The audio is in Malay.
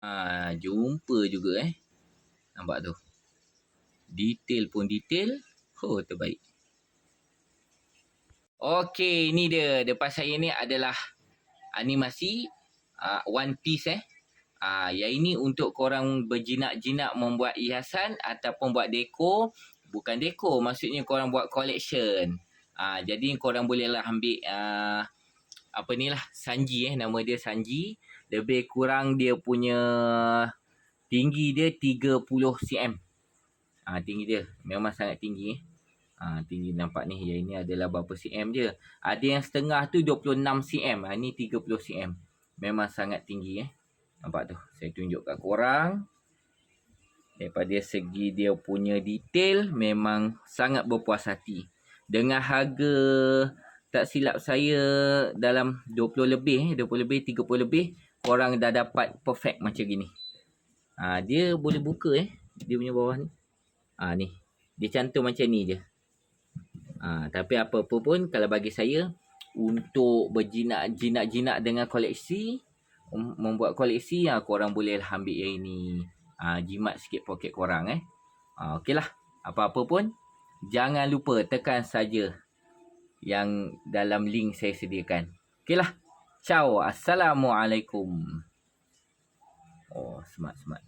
Ha, jumpa juga eh. Nampak tu. Detail pun detail. Oh, terbaik. Okey, ni dia. Depan saya ni adalah animasi uh, One Piece eh. Ah, yang ini untuk korang berjinak-jinak membuat hiasan ataupun buat dekor. Bukan dekor, maksudnya korang buat collection. Ah, jadi korang bolehlah ambil ah, apa ni lah, Sanji eh, nama dia Sanji. Lebih kurang dia punya tinggi dia 30 cm. Ah, tinggi dia memang sangat tinggi eh. Ah, tinggi nampak ni, yang ini adalah berapa cm je. Ada yang setengah tu 26 cm. Ah, ni 30 cm. Memang sangat tinggi eh. Nampak tu. Saya tunjuk kat korang. Daripada segi dia punya detail. Memang sangat berpuas hati. Dengan harga tak silap saya dalam 20 lebih. 20 lebih, 30 lebih. Korang dah dapat perfect macam gini. Ha, dia boleh buka eh. Dia punya bawah ni. Ha, ni. Dia cantum macam ni je. Ha, tapi apa-apa pun kalau bagi saya. Untuk berjinak-jinak dengan koleksi membuat koleksi ha, korang boleh lah ambil yang ini ha, jimat sikit poket korang eh ha, okey lah apa-apa pun jangan lupa tekan saja yang dalam link saya sediakan. Okey lah. Ciao. Assalamualaikum. Oh smart smart